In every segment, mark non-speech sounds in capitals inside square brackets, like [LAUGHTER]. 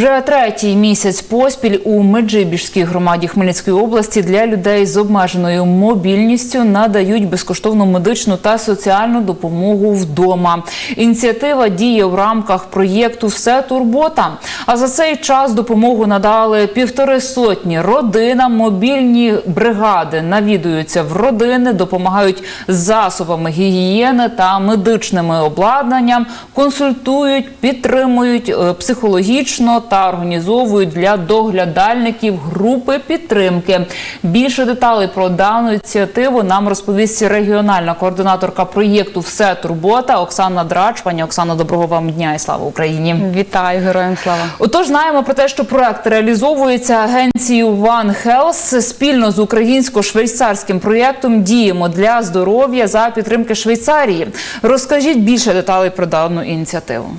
Вже третій місяць поспіль у Меджибіжській громаді Хмельницької області для людей з обмеженою мобільністю надають безкоштовну медичну та соціальну допомогу вдома. Ініціатива діє в рамках проєкту Все турбота. А за цей час допомогу надали півтори сотні родинам. Мобільні бригади навідуються в родини, допомагають засобами гігієни та медичними обладнанням, консультують, підтримують е, психологічно та організовують для доглядальників групи підтримки. Більше деталей про дану ініціативу нам розповість регіональна координаторка проєкту Все турбота Оксана Драч. Пані Оксано, доброго вам дня і слава Україні. Вітаю, героям слава. Отож, знаємо про те, що проект реалізовується агенцією One Health спільно з українсько-швейцарським проєктом Діємо для здоров'я за підтримки Швейцарії. Розкажіть більше деталей про дану ініціативу.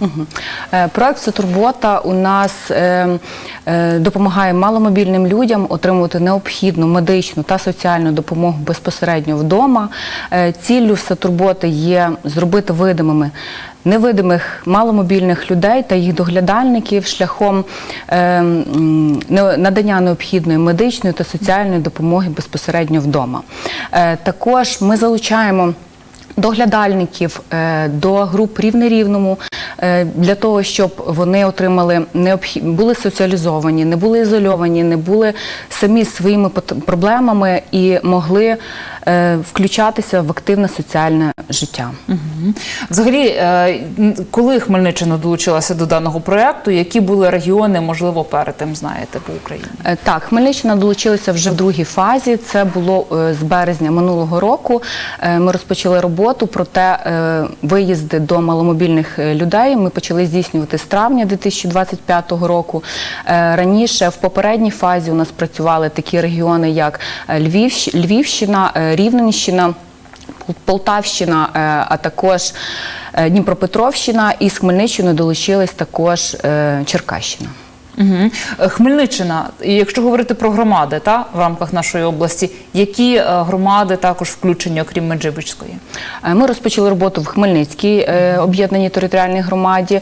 Е, Проект «Сотурбота» у нас е, е, допомагає маломобільним людям отримувати необхідну медичну та соціальну допомогу безпосередньо вдома. Е, Ціллю «Сотурботи» є зробити видимими невидимих маломобільних людей та їх доглядальників шляхом е, надання необхідної медичної та соціальної допомоги безпосередньо вдома. Також ми залучаємо доглядальників до груп рівне рівному для того, щоб вони отримали необхід... були соціалізовані, не були ізольовані, не були самі своїми проблемами і могли е, включатися в активне соціальне життя. Взагалі, е, коли Хмельниччина долучилася до даного проекту, які були регіони, можливо, перед тим знаєте по Україні? Е, Так, Хмельниччина долучилася вже в другій фазі. Це було е, з березня минулого року. Е, Ми розпочали роботу, проте е, виїзди до маломобільних е, людей ми почали здійснювати з травня 2025 року. Е, Раніше в попередній фазі у нас працювали такі регіони, як е, Львівщина, е, Рівненщина. Полтавщина, е, а також е, Дніпропетровщина і з Хмельниччини долучилась також е, Черкащина. Угу. Хмельниччина, і якщо говорити про громади та в рамках нашої області, які е, громади також включені, окрім Меджибіжської? Е, Ми розпочали роботу в Хмельницькій об'єднаній територіальній громаді.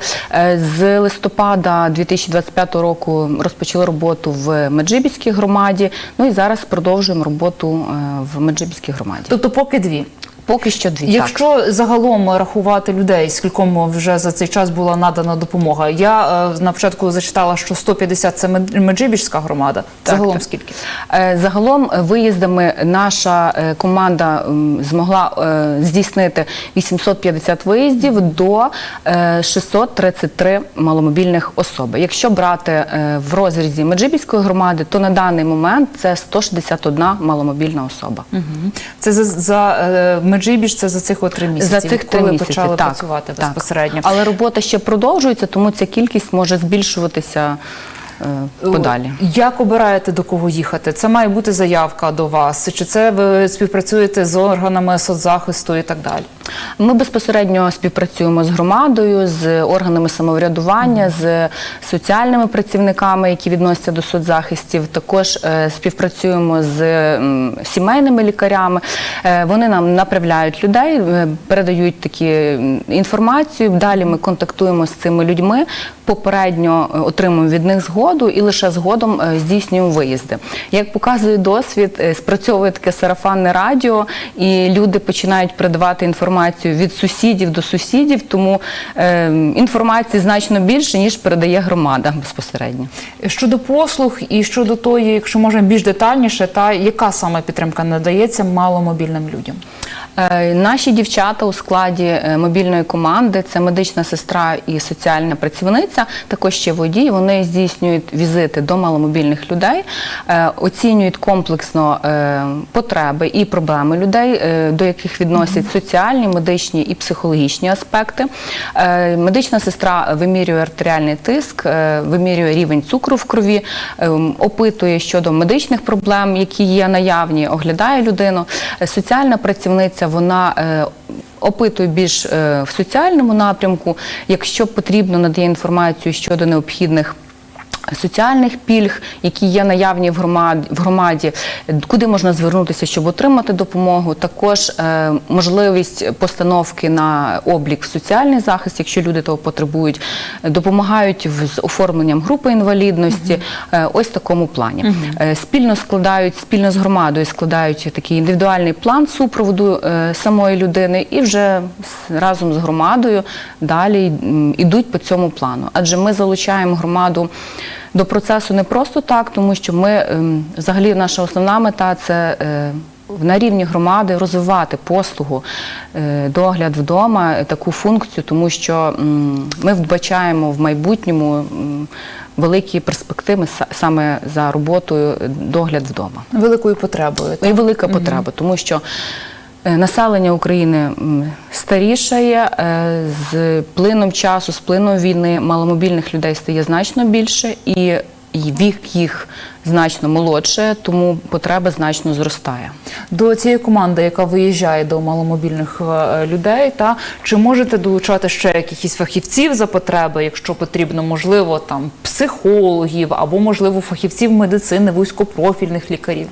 З листопада 2025 року розпочали роботу в Меджибіській громаді. Ну і зараз продовжуємо роботу в Меджибіській громаді. Тобто, поки дві. Поки що дві. так. Якщо загалом рахувати людей, скільком вже за цей час була надана допомога, я е, на початку зачитала, що 150 – це Мед- Меджибіжська громада. Так, загалом так. скільки? Е, Загалом виїздами наша е, команда змогла е, здійснити 850 виїздів до е, 633 маломобільних особи. Якщо брати в розрізі Меджибіської громади, то на даний момент це 161 маломобільна особа. Мгм. Це за, за е, це за цих от три місяці. За цих три коли місяці почали так, працювати так. безпосередньо. Але робота ще продовжується, тому ця кількість може збільшуватися подалі. Як обираєте до кого їхати? Це має бути заявка до вас, чи це ви співпрацюєте з органами соцзахисту і так далі? Ми безпосередньо співпрацюємо з громадою, з органами самоврядування, з соціальними працівниками, які відносяться до соцзахистів. Також е, співпрацюємо з сімейними лікарями. Е, Вони нам направляють людей, е, передають такі інформацію. Далі ми контактуємо з цими людьми, попередньо е, отримуємо від них згоду і лише згодом е, здійснюємо виїзди. Як показує досвід, е, спрацьовує таке сарафанне радіо, і люди починають передавати інформацію від сусідів до сусідів, тому е, інформації значно більше, ніж передає громада безпосередньо. Щодо послуг і щодо тої, якщо можна більш детальніше, та яка саме підтримка надається маломобільним людям? Е, Наші дівчата у складі е, мобільної команди це медична сестра і соціальна працівниця, також ще водій. Вони здійснюють візити до маломобільних людей, е, оцінюють комплексно потреби і проблеми людей, до яких відносять соціальні, медичні і психологічні аспекти. Медична сестра вимірює артеріальний тиск, вимірює рівень цукру в крові, опитує щодо медичних проблем, які є наявні, оглядає людину. Соціальна працівниця вона е, опитує більш е, в соціальному напрямку. Якщо потрібно, надає інформацію щодо необхідних. Соціальних пільг, які є наявні в громаді, в громаді, куди можна звернутися, щоб отримати допомогу. Також е, можливість постановки на облік в соціальний захист, якщо люди того потребують, допомагають в- з оформленням групи інвалідності. Е, ось в такому плані. Е, спільно складають, спільно з громадою складають такий індивідуальний план супроводу е, самої людини, і вже разом з громадою далі м, ідуть по цьому плану. Адже ми залучаємо громаду до процесу не просто так, тому що ми ем, взагалі наша основна мета це. е, на рівні громади розвивати послугу, е, догляд вдома, таку функцію, тому що ми вбачаємо в майбутньому великі перспективи саме за роботою догляд вдома. Великою потребою. І велика потреба, тому що населення України старішає, е, з плином часу, з плином війни маломобільних людей стає значно більше і і вік їх значно молодше, тому потреба значно зростає. До цієї команди, яка виїжджає до маломобільних е, людей, та чи можете долучати ще якихось фахівців за потреби, якщо потрібно, можливо, там психологів або можливо фахівців медицини, вузькопрофільних лікарів?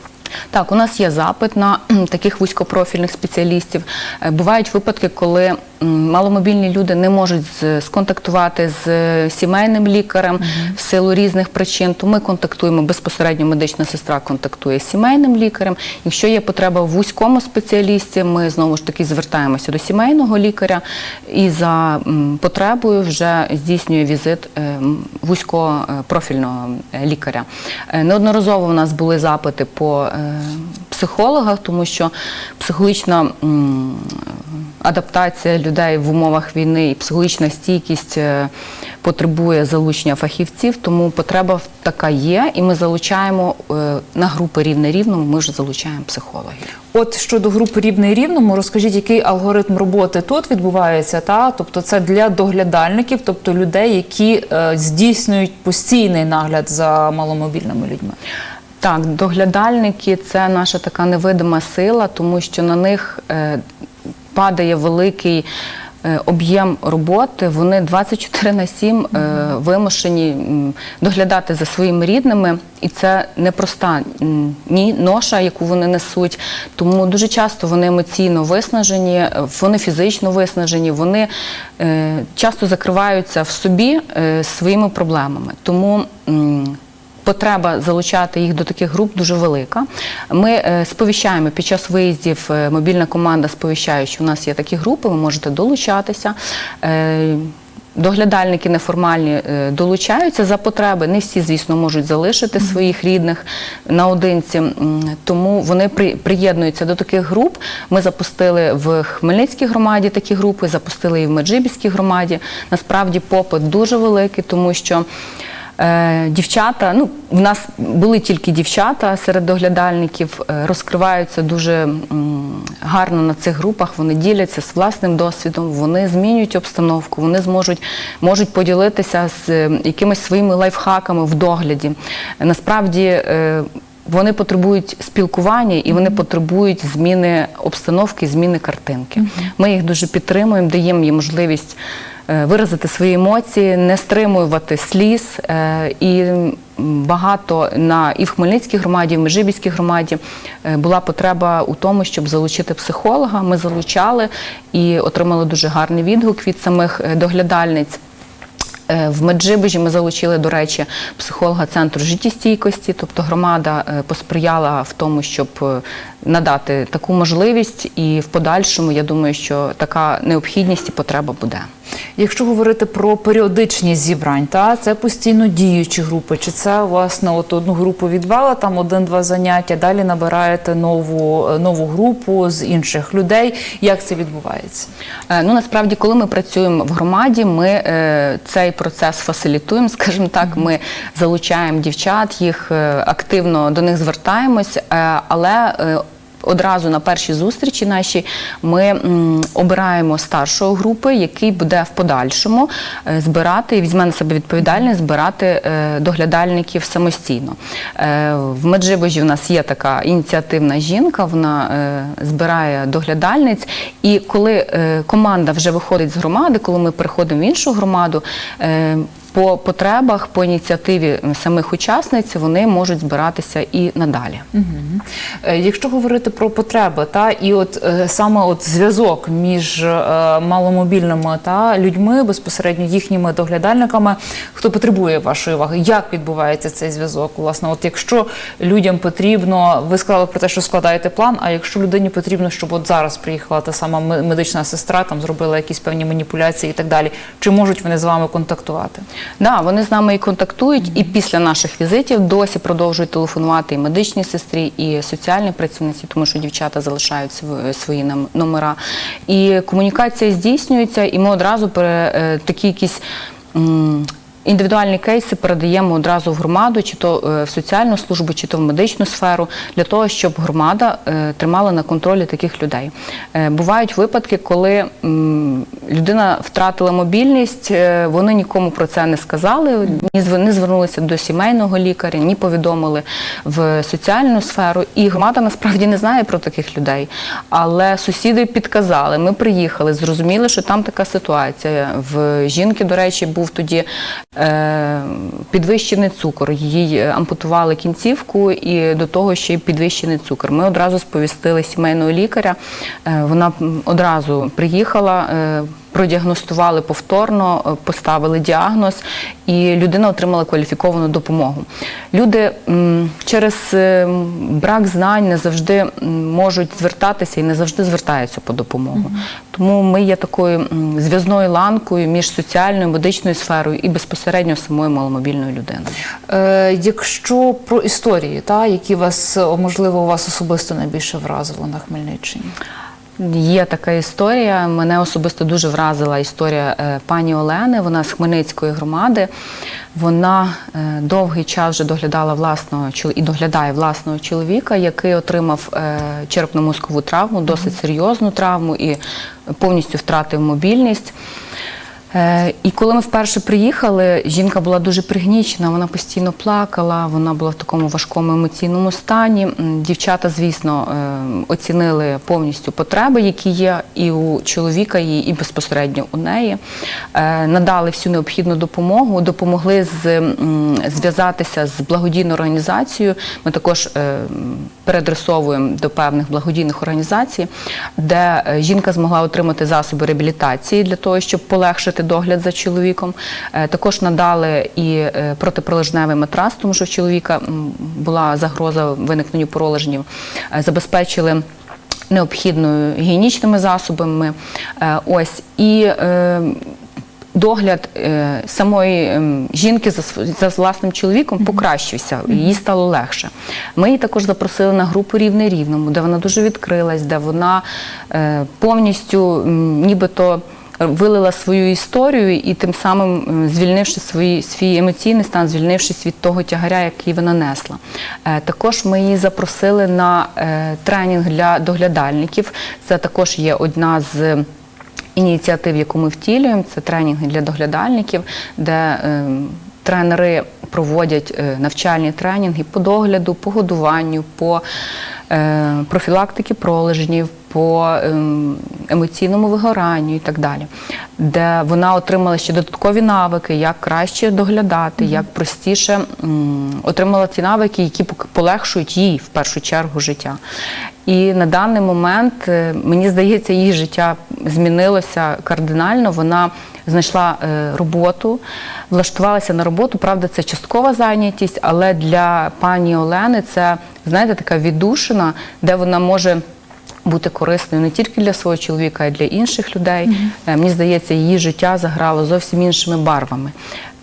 Так, у нас є запит на таких вузькопрофільних спеціалістів. Е, Бувають випадки, коли маломобільні люди не можуть сконтактувати з е, сімейним лікарем в силу різних причин. То ми контактуємо безпосередньо. Медична сестра контактує з сімейним лікарем. Якщо є потреба в вузькому спеціалісті, ми знову ж таки звертаємося до сімейного лікаря і за потребою вже здійснює візит е, вузькопрофільного лікаря. Неодноразово у нас були запити по психологах, тому що психологічна адаптація людей в умовах війни і психологічна стійкість е, потребує залучення фахівців, тому потреба така є, і ми залучаємо е, на групи рівне рівному. Ми ж залучаємо психологів. От щодо групи рівний рівному, розкажіть, який алгоритм роботи тут відбувається? Та тобто це для доглядальників, тобто людей, які е, здійснюють постійний нагляд за маломобільними людьми. Так, доглядальники це наша така невидима сила, тому що на них е, падає великий е, об'єм роботи. Вони 24 на 7 е, вимушені доглядати за своїми рідними, і це непроста ні ноша, яку вони несуть. Тому дуже часто вони емоційно виснажені, вони фізично виснажені, вони часто закриваються в собі своїми проблемами. Тому Потреба залучати їх до таких груп дуже велика. Ми е, сповіщаємо під час виїздів. е, Мобільна команда сповіщає, що у нас є такі групи, ви можете долучатися. Е, Доглядальники неформальні долучаються за потреби. Не всі, звісно, можуть залишити своїх рідних наодинці, тому вони приєднуються до таких груп. Ми запустили в Хмельницькій громаді такі групи, запустили і в Меджибіській громаді. Насправді попит дуже великий, тому що. Е, Дівчата, ну в нас були тільки дівчата серед доглядальників, е, розкриваються дуже гарно на цих групах. Вони діляться з власним досвідом, вони змінюють обстановку, вони зможуть можуть поділитися з е, якимись своїми лайфхаками в догляді. Насправді. Вони потребують спілкування і вони потребують зміни обстановки, зміни картинки. Ми їх дуже підтримуємо, даємо їм можливість виразити свої емоції, не стримувати сліз. е, І багато на і в Хмельницькій громаді, і в Межибіській громаді е, була потреба у тому, щоб залучити психолога. Ми залучали і отримали дуже гарний відгук від самих е, доглядальниць. Е, В Меджибежі ми залучили, до речі, психолога центру життєстійкості, тобто громада е, посприяла в тому, щоб е, надати таку можливість, і в подальшому я думаю, що така необхідність і потреба буде. Якщо говорити про періодичність зібрань, та це постійно діючі групи. Чи це на от одну групу відвела там один-два заняття, далі набираєте нову нову групу з інших людей? Як це відбувається? Е, Ну насправді, коли ми працюємо в громаді, ми е, цей процес фасилітуємо, [LAUGHS] скажімо так. Ми залучаємо дівчат, їх е, активно до них звертаємось, е, але е, Одразу на першій зустрічі нашій ми обираємо старшого групи, який буде в подальшому е, збирати і візьме на себе відповідальність збирати е, доглядальників самостійно. Е, в Меджибожі в нас є така ініціативна жінка, вона збирає доглядальниць. І коли команда вже виходить з громади, коли ми переходимо в іншу громаду, по потребах, по ініціативі самих учасниць вони можуть збиратися і надалі. Е, Якщо говорити про потреби, та і от е, саме от зв'язок між е, маломобільними та людьми, безпосередньо їхніми доглядальниками, хто потребує вашої уваги, як відбувається цей зв'язок? Власне, от якщо людям потрібно, ви сказали про те, що складаєте план. А якщо людині потрібно, щоб от зараз приїхала та сама медична сестра, там зробила якісь певні маніпуляції і так далі, чи можуть вони з вами контактувати? Да, вони з нами і контактують, і після наших візитів досі продовжують телефонувати і медичній сестрі, і соціальні працівниці, тому що дівчата залишають свої номера. І комунікація здійснюється, і ми одразу пере, е, такі якісь. Індивідуальні кейси передаємо одразу в громаду, чи то е, в соціальну службу, чи то в медичну сферу, для того, щоб громада е, тримала на контролі таких людей. Е, Бувають випадки, коли людина втратила мобільність, вони нікому про це не сказали, не звернулися до сімейного лікаря, ні повідомили в соціальну сферу. І громада насправді не знає про таких людей. Але сусіди підказали. Ми приїхали, зрозуміли, що там така ситуація. В жінки, до речі, був тоді підвищений цукор. Їй ампутували кінцівку і до того ще й підвищений цукор. Ми одразу сповістили сімейного лікаря. Е, вона одразу приїхала. Е, Продіагностували повторно, е, поставили діагноз, і людина отримала кваліфіковану допомогу. Люди через е, брак знань не завжди можуть звертатися і не завжди звертаються по допомогу. Тому ми є такою зв'язною ланкою між соціальною, медичною сферою і безпосередньо самою маломобільною людиною. Е, якщо про історії, та які вас можливо у вас особисто найбільше вразило на Хмельниччині? Є така історія. Мене особисто дуже вразила історія е, пані Олени. Вона з Хмельницької громади. Вона е, довгий час вже доглядала власного і доглядає власного чоловіка, який отримав е, черепно-мозкову травму, досить серйозну травму і повністю втратив мобільність. Е, І коли ми вперше приїхали, жінка була дуже пригнічена, вона постійно плакала, вона була в такому важкому емоційному стані. Дівчата, звісно, е, оцінили повністю потреби, які є і у чоловіка, і безпосередньо у неї. Е, Надали всю необхідну допомогу, допомогли зв'язатися з благодійною організацією. Ми також м, переадресовуємо до певних благодійних організацій, де жінка змогла отримати засоби реабілітації для того, щоб полегшити догляд за чоловіком. Е, Також надали і е, протипролежневий матрас, тому що в чоловіка була загроза виникненню пролежнів. Е, Забезпечили необхідною гігієнічними засобами. Ось і догляд самої жінки за, власним чоловіком покращився, їй стало легше. Ми її також запросили на групу рівне рівному, де вона дуже відкрилась, де вона повністю нібито. Вилила свою історію і тим самим звільнивши свої, свій емоційний стан, звільнившись від того тягаря, який вона несла. Е, Також ми її запросили на е, тренінг для доглядальників. Це також є одна з ініціатив, яку ми втілюємо, це тренінги для доглядальників, де е, тренери проводять е, навчальні тренінги по догляду, по годуванню, по е, профілактики пролежнів, по ем, емоційному вигоранню і так далі, де вона отримала ще додаткові навики, як краще доглядати, як простіше отримала ті навики, які полегшують їй в першу чергу життя. І на даний момент е, мені здається, її життя змінилося кардинально. Вона знайшла е, роботу, влаштувалася на роботу. Правда, це часткова зайнятість, але для пані Олени це знаєте така віддушина, де вона може. Бути корисною не тільки для свого чоловіка, а й для інших людей. Е, Мені здається, її життя заграло зовсім іншими барвами.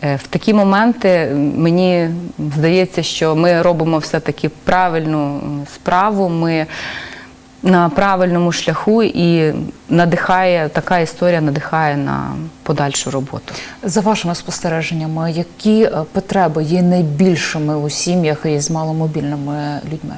Е, В такі моменти мені здається, що ми робимо все-таки правильну справу. Ми на правильному шляху і надихає така історія надихає на подальшу роботу. За вашими спостереженнями, які е, потреби є найбільшими у сім'ях із маломобільними людьми?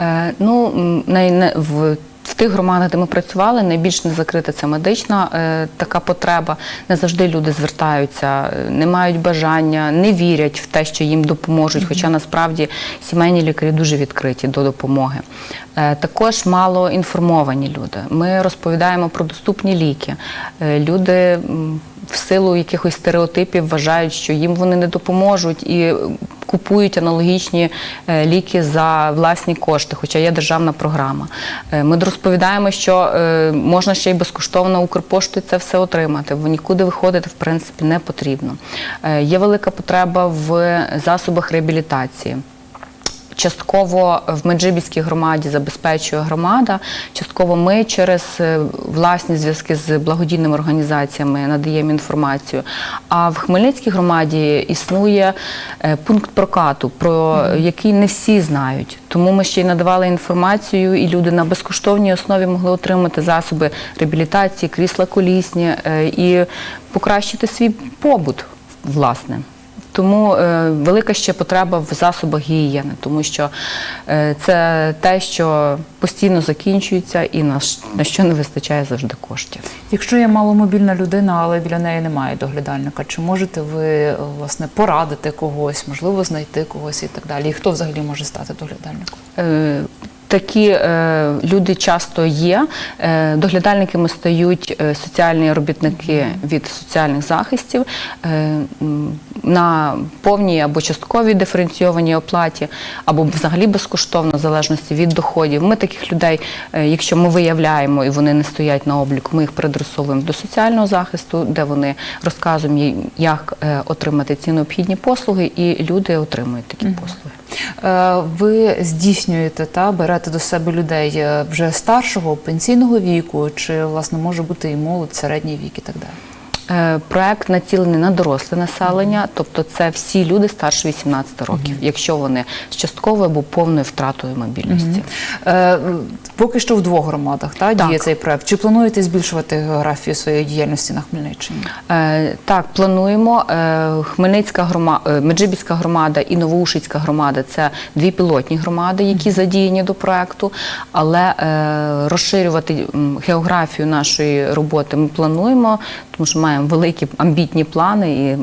Е, ну, най- в в тих громадах, де ми працювали, найбільш не закрита це медична е, така потреба. Не завжди люди звертаються, не мають бажання, не вірять в те, що їм допоможуть. Хоча насправді сімейні лікарі дуже відкриті до допомоги. Е, також мало інформовані люди. Ми розповідаємо про доступні ліки. Е, люди в силу якихось стереотипів вважають, що їм вони не допоможуть і купують аналогічні е, ліки за власні кошти, хоча є державна програма. Е, Ми розповідаємо, що е, можна ще й безкоштовно Укрпоштою це все отримати, бо нікуди виходити в принципі не потрібно. Є велика потреба в засобах реабілітації. Частково в Меджибіській громаді забезпечує громада. Частково ми через е, власні зв'язки з благодійними організаціями надаємо інформацію. А в Хмельницькій громаді існує е, пункт прокату, про який не всі знають. Тому ми ще й надавали інформацію, і люди на безкоштовній основі могли отримати засоби реабілітації, крісла колісні е, і покращити свій побут, власне. Тому е, велика ще потреба в засобах гігієни, тому що е, це те, що постійно закінчується і на, що не вистачає завжди коштів. Якщо є маломобільна людина, але біля неї немає доглядальника, чи можете ви е, власне порадити когось, можливо, знайти когось і так далі? І хто взагалі може стати доглядальником? Такі е, люди часто є. Е, доглядальниками стають е, соціальні робітники від соціальних захистів е, на повній або частковій диференційованій оплаті, або взагалі безкоштовно, в залежності від доходів. Ми таких людей, е, якщо ми виявляємо і вони не стоять на обліку, ми їх передресовуємо до соціального захисту, де вони розказуємо, як е, отримати ці необхідні послуги, і люди отримують такі послуги. Е, Ви здійснюєте та берете до себе людей е, вже старшого пенсійного віку, чи власне може бути і молодь, середній вік і так далі? Е, Проект націлений на доросле населення, тобто це всі люди старше 18 років, якщо вони з частковою або повною втратою мобільності. Е, Поки що в двох громадах та, Так. діє цей проект. Чи плануєте збільшувати географію своєї діяльності на Хмельниччині? Е, так, плануємо. Е, Хмельницька громада, Меджибіська громада і Новоушицька громада це дві пілотні громади, які задіяні до проекту. Але е, розширювати географію нашої роботи ми плануємо, тому що маємо великі амбітні плани і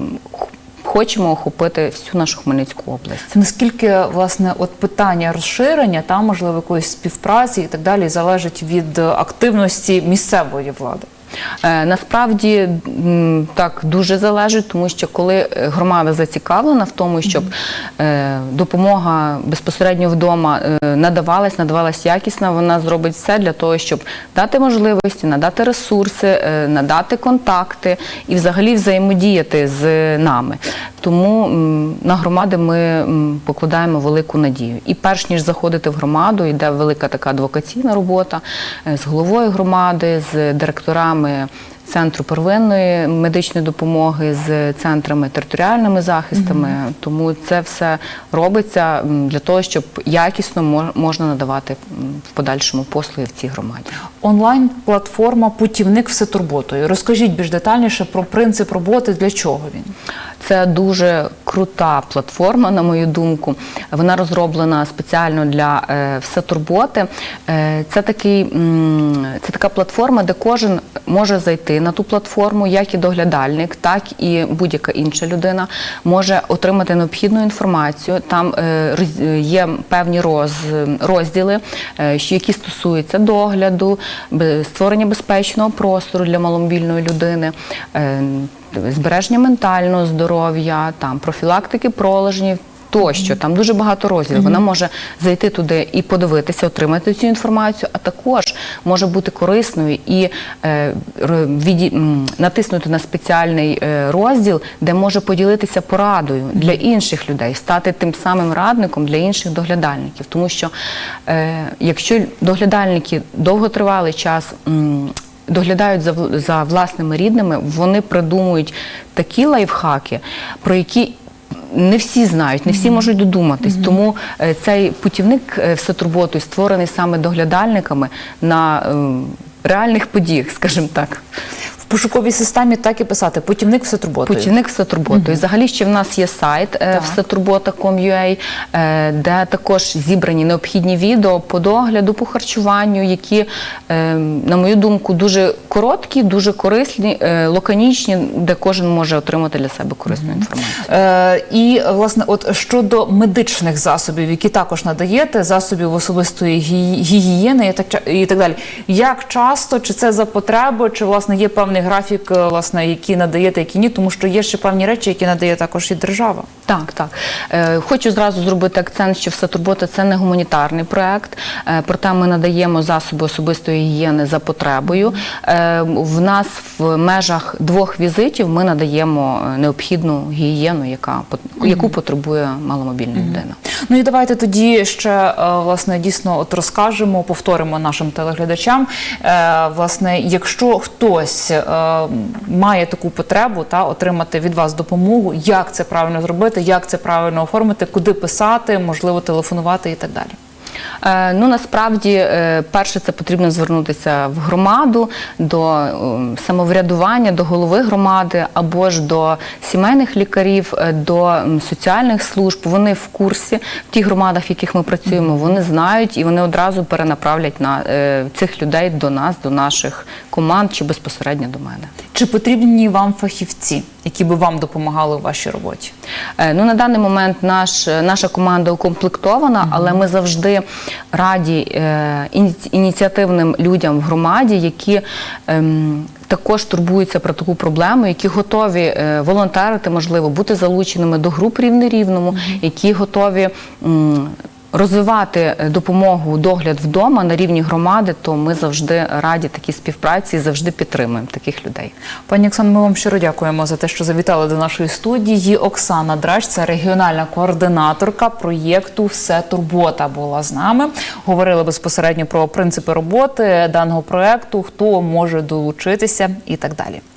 хочемо охопити всю нашу Хмельницьку область. Наскільки власне от питання розширення та можливо якоїсь співпраці і так далі залежить від активності місцевої влади? Е, Насправді так дуже залежить, тому що коли е, громада зацікавлена в тому, щоб е, допомога безпосередньо вдома надавалась, надавалась якісно, вона зробить все для того, щоб дати можливості, надати ресурси, надати контакти і взагалі взаємодіяти з нами. Тому на громади ми покладаємо велику надію. І перш ніж заходити в громаду, йде велика така адвокаційна робота е, з головою громади, з директорами центру первинної медичної допомоги, з центрами територіальними захистами. Тому це все робиться для того, щоб якісно мо- можна надавати в подальшому послуги в цій громаді. Онлайн-платформа Путівник всетурботою. Розкажіть більш детальніше про принцип роботи, для чого він? Це дуже крута платформа, на мою думку. Вона розроблена спеціально для е, всетурботи. Е, це, такий, це така платформа, де кожен може зайти на ту платформу, як і доглядальник, так і будь-яка інша людина може отримати необхідну інформацію. Там е, є певні роз, розділи, е, які стосуються догляду, створення безпечного простору для маломобільної людини. Е, збереження ментального здоров'я, там профілактики пролежнів. Тощо там дуже багато розділів. Вона може зайти туди і подивитися, отримати цю інформацію, а також може бути корисною і е, м, натиснути на спеціальний е, розділ, де може поділитися порадою для інших людей, стати тим самим радником для інших доглядальників. Тому що е, якщо доглядальники довготривалий час. м, доглядають за, за власними рідними, вони придумують такі лайфхаки, про які не всі знають, не всі можуть додуматись. Тому е, цей путівник е, всетурботою створений саме доглядальниками на е, реальних подіях, скажімо так. Пошуковій системі так і писати путівник все турботою. Путівник все турботою. І Взагалі ще в нас є сайт е, всетурбота.com.ua, е, де також зібрані необхідні відео по догляду, по харчуванню, які, е, на мою думку, дуже короткі, дуже корисні, лаконічні, де кожен може отримати для себе корисну інформацію. Е, і власне, от щодо медичних засобів, які також надаєте, засобів особистої гі- гігієни і так далі. Як часто чи це за потреби, чи власне є певний графік, е, власне, які надаєте, які ні, тому що є ще певні речі, які надає також і держава. Так, так. Е, хочу зразу зробити акцент, що все турбота це не гуманітарний проект. Е, проте ми надаємо засоби особистої гігієни за потребою. Е, в нас в межах двох візитів ми надаємо необхідну гігієну, яка яку потребує маломобільна людина. Ну і давайте тоді ще власне дійсно от розкажемо, повторимо нашим телеглядачам. Власне, якщо хтось має таку потребу та отримати від вас допомогу, як це правильно зробити, як це правильно оформити, куди писати, можливо, телефонувати і так далі. Е, Ну насправді, е, перше, це потрібно звернутися в громаду до самоврядування, до голови громади або ж до сімейних лікарів, е, до соціальних служб. Вони в курсі в тих громадах, в яких ми працюємо, вони знають і вони одразу перенаправлять на цих людей до нас, до наших команд чи безпосередньо до мене. Чи потрібні вам фахівці, які би вам допомагали у вашій роботі? Ну, на даний момент наш, наша команда укомплектована, але ми завжди раді е, ініці- ініціативним людям в громаді, які ем, також турбуються про таку проблему, які готові е, волонтерити, можливо, бути залученими до груп рівне рівному, які готові. Розвивати е, допомогу догляд вдома на рівні громади, то ми завжди раді такій співпраці і завжди підтримуємо таких людей. Пані Оксано, ми вам щиро дякуємо за те, що завітали до нашої студії. Оксана Драч, це регіональна координаторка проєкту Все турбота була з нами. Говорили безпосередньо про принципи роботи даного проєкту, хто може долучитися і так далі.